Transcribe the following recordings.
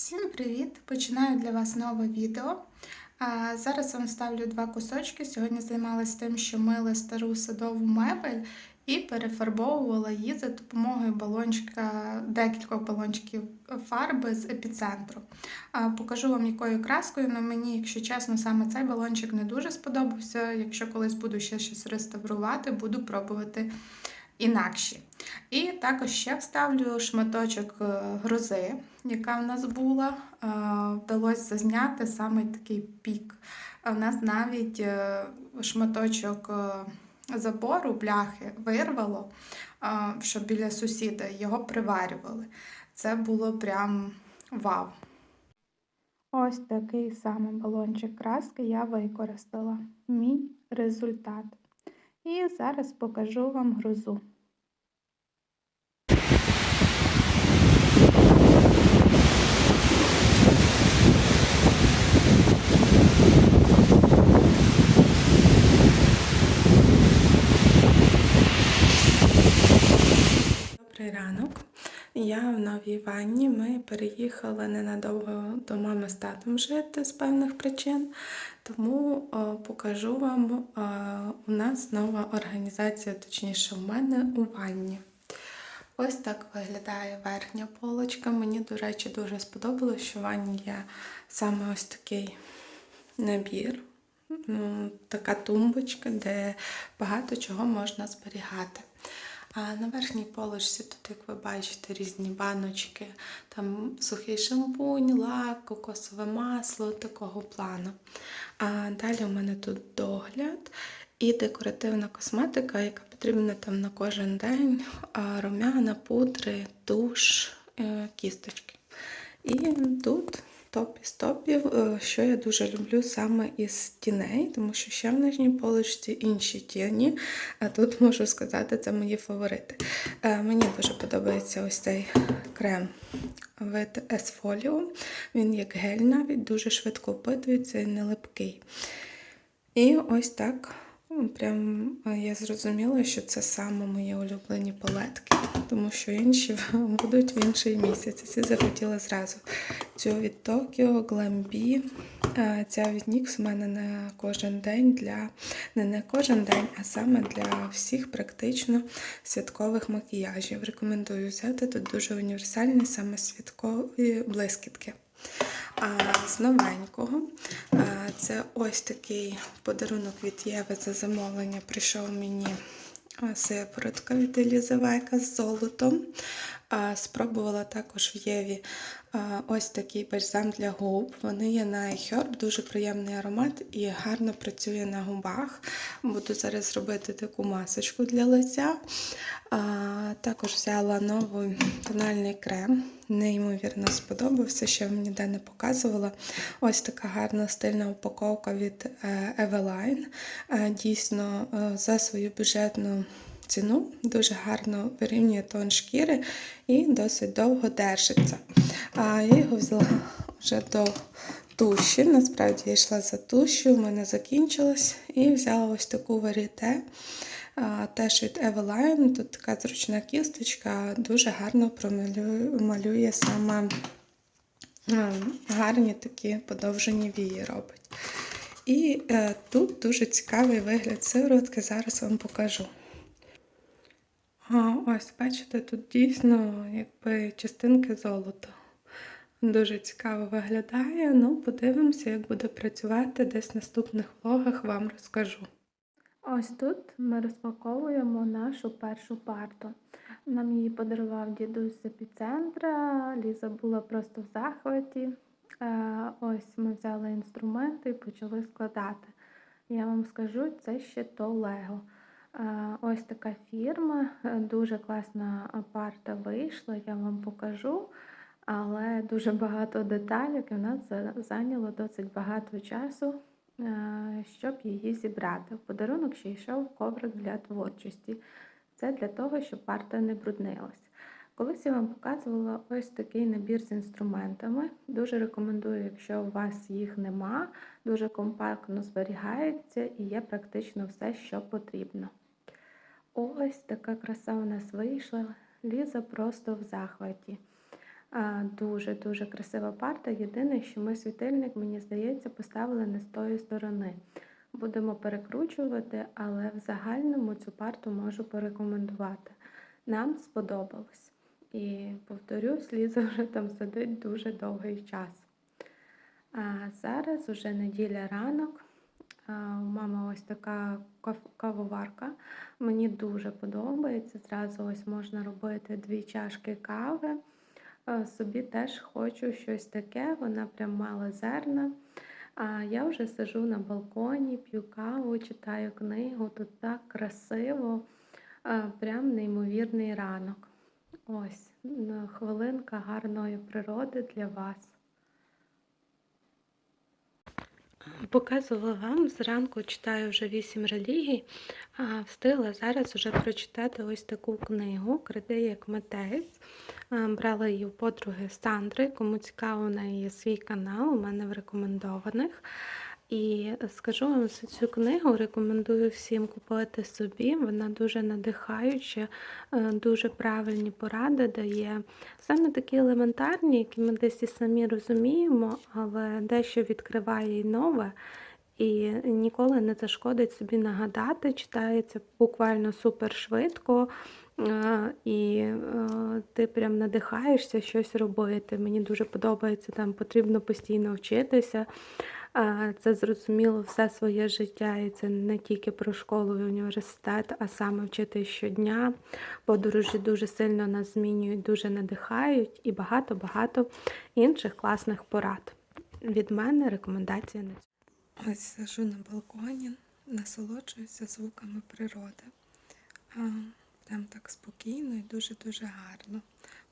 Всім привіт! Починаю для вас нове відео. Зараз вам ставлю два кусочки. Сьогодні займалася тим, що мила стару садову мебель і перефарбовувала її за допомогою балончика, декількох балончиків фарби з епіцентру. Покажу вам, якою краскою на мені, якщо чесно, саме цей балончик не дуже сподобався. Якщо колись буду ще щось реставрувати, буду пробувати інакші. І також ще вставлю шматочок е, грози, яка в нас була. Е, Вдалося зазняти саме такий пік. У нас навіть е, шматочок забору, бляхи вирвало, що біля сусіда його приварювали. Це було прям вау. Ось такий саме балончик краски я використала. Мій результат. І зараз покажу вам грозу. Добрий ранок. Я в новій ванні. Ми переїхали ненадовго до мами з татом жити з певних причин. Тому о, покажу вам, о, у нас нова організація, точніше, у мене у ванні. Ось так виглядає верхня полочка. Мені, до речі, дуже сподобалось, що в ванні є саме ось такий набір. Ну, така тумбочка, де багато чого можна зберігати. А на верхній полочці тут, як ви бачите, різні баночки, там сухий шампунь, лак, кокосове масло такого плану. А далі у мене тут догляд і декоративна косметика, яка потрібна там на кожен день, румяна, пудри, туш, е, кісточки. І тут топ із топів, е, що я дуже люблю саме із тіней, тому що ще в нижній полочці інші тіні. А тут можу сказати, це мої фаворити. Е, Мені дуже подобається ось цей крем від Esfolio. Він як гель навіть, дуже швидко опитується і не липкий. І ось так. Ну, Прям е, я зрозуміла, що це саме мої улюблені палетки, тому що інші будуть в інший місяць. Ці захотіла зразу. Цю від Tokyo Glambi. Е, Ця від NYX у мене на кожен день для не на кожен день, а саме для всіх практично святкових макіяжів. Рекомендую взяти тут дуже універсальні саме святкові блискітки. А з новенького це ось такий подарунок від Єви за замовлення. Прийшов мені сиворотка від Елізавека з золотом. Спробувала також в Єві ось такий бальзам для губ. Вони є на iHerb, дуже приємний аромат і гарно працює на губах. Буду зараз робити таку масочку для лиця. Також взяла новий тональний крем. Неймовірно сподобався, ще вам ніде не показувала. Ось така гарна стильна упаковка від е, Eveline. Е, Дійсно, е, за свою бюджетну ціну дуже гарно вирівнює тон шкіри і досить довго держиться. А Я його взяла вже до туші. Насправді я йшла за тушю, в мене закінчилось, і взяла ось таку варіте. Теж від Eveline. Тут така зручна кісточка, дуже гарно промалює малює саме гарні такі подовжені вії робить. І е, тут дуже цікавий вигляд сиворотки, зараз вам покажу. Ось, бачите, тут дійсно якби частинки золота. Дуже цікаво виглядає. Ну, подивимося, як буде працювати десь в наступних влогах, вам розкажу. Ось тут ми розпаковуємо нашу першу парту. Нам її подарував дідусь з епіцентра. Ліза була просто в захваті. Е, Ось ми взяли інструменти і почали складати. Я вам скажу, це ще то Лего. Е, Ось така фірма, е, дуже класна парта вийшла, я вам покажу. Але дуже багато деталей, і в нас зайняло досить багато часу, е, щоб її зібрати. В подарунок ще йшов коврик для творчості. Це для того, щоб парта не бруднилась. Колись я вам показувала ось такий набір з інструментами. Дуже рекомендую, якщо у вас їх нема, дуже компактно зберігається і є практично все, що потрібно. Ось така краса у нас вийшла. Ліза просто в захваті. Дуже-дуже красива парта. Єдине, що ми світильник, мені здається, поставили не з тої сторони. Будемо перекручувати, але в загальному цю парту можу порекомендувати. Нам сподобалось. І повторюсь, Ліза вже там сидить дуже довгий час. А зараз уже неділя ранок. У мами ось така кавоварка. Мені дуже подобається. Зразу ось можна робити дві чашки кави. Собі теж хочу щось таке, вона прям мала зерна. А я вже сижу на балконі, п'ю каву, читаю книгу. Тут так красиво, прям неймовірний ранок. Ось хвилинка гарної природи для вас. Показувала вам зранку читаю вже вісім релігій, а встигла зараз вже прочитати ось таку книгу Кради як митець. Брала її у подруги Сандри. Кому цікаво, у неї є свій канал, у мене в рекомендованих. І скажу вам за цю книгу, рекомендую всім купити собі. Вона дуже надихаюча, е, дуже правильні поради дає. Саме такі елементарні, які ми десь і самі розуміємо, але дещо відкриває і нове. І ніколи не зашкодить собі нагадати, читається буквально супер швидко, е, і е, ти прям надихаєшся щось робити. Мені дуже подобається, там потрібно постійно вчитися. Це зрозуміло все своє життя, і це не тільки про школу і університет, а саме вчити щодня. Подорожі дуже сильно нас змінюють, дуже надихають і багато-багато інших класних порад. Від мене рекомендація на цю. Ось сижу на балконі, насолоджуюся звуками природи. Прям так спокійно і дуже-дуже гарно.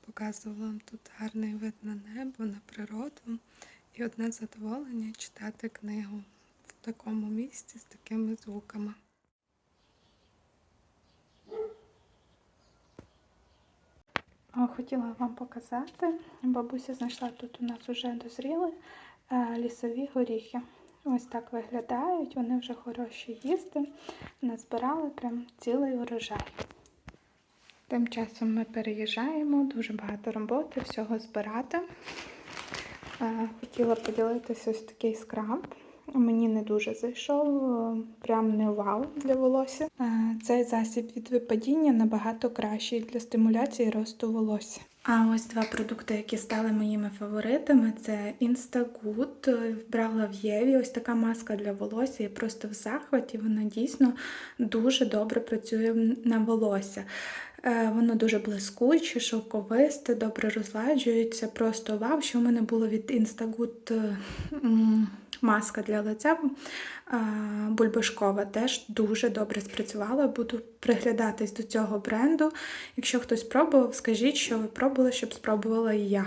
Показувала вам тут гарний вид на небо, на природу. І одне задоволення читати книгу в такому місці з такими звуками. Хотіла вам показати. Бабуся знайшла тут у нас вже дозріли е, лісові горіхи. Ось так виглядають, вони вже хороші їсти. Назбирали прям цілий урожай. Тим часом ми переїжджаємо, дуже багато роботи, всього збирати. Е, Хотіла поділитися ось такий скраб. Мені не дуже зайшов, е, прям не вау для волосся. Е, Цей засіб від випадіння набагато кращий для стимуляції росту волосся. А ось два продукти, які стали моїми фаворитами, це Instagood. Е, Брала в Єві. Ось така маска для волосся. Я просто в захваті. Вона дійсно дуже добре працює на волосся. Е, Воно дуже блискуче, шовковисте, добре розладжується. Просто вау, що в мене було від Instagood е, маска для лиця е, бульбашкова. Теж дуже добре спрацювала. Буду приглядатись до цього бренду. Якщо хтось пробував, скажіть, що ви пробували, щоб спробувала і я.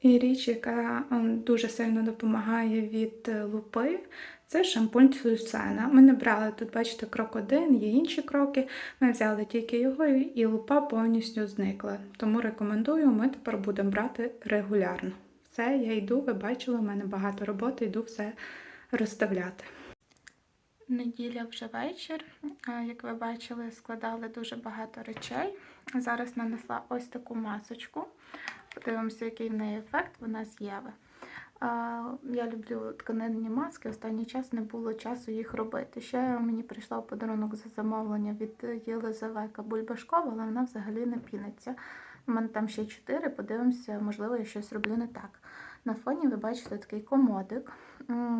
І річ, яка ем, дуже сильно допомагає від е, лупи, це шампунь Сюсена. Ми не брали тут, бачите, крок один, є інші кроки. Ми взяли тільки його, і лупа повністю зникла. Тому рекомендую, ми тепер будемо брати регулярно. Все, я йду, ви бачили, у мене багато роботи, йду все розставляти. Неділя вже вечір. Як ви бачили, складали дуже багато речей. Зараз нанесла ось таку масочку. Подивимося, який в неї ефект. Вона з Єви. Я люблю тканинні маски. Останній час не було часу їх робити. Ще мені прийшла подарунок за замовлення від Єлизавека Бульбашкова, але вона взагалі не піниться. У мене там ще чотири. Подивимося, можливо, я щось роблю не так. На фоні ви бачите такий комодик.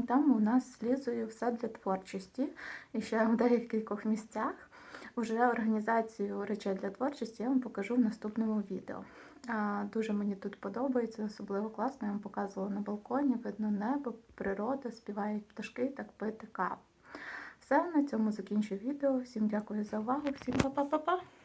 Там у нас з все для творчості. І ще в деяких місцях вже організацію речей для творчості я вам покажу в наступному відео. Дуже мені тут подобається, особливо класно. Я вам показувала на балконі, видно небо, природа, співають пташки, так пити каву. Все, на цьому закінчу відео. Всім дякую за увагу, всім па-па-па-па!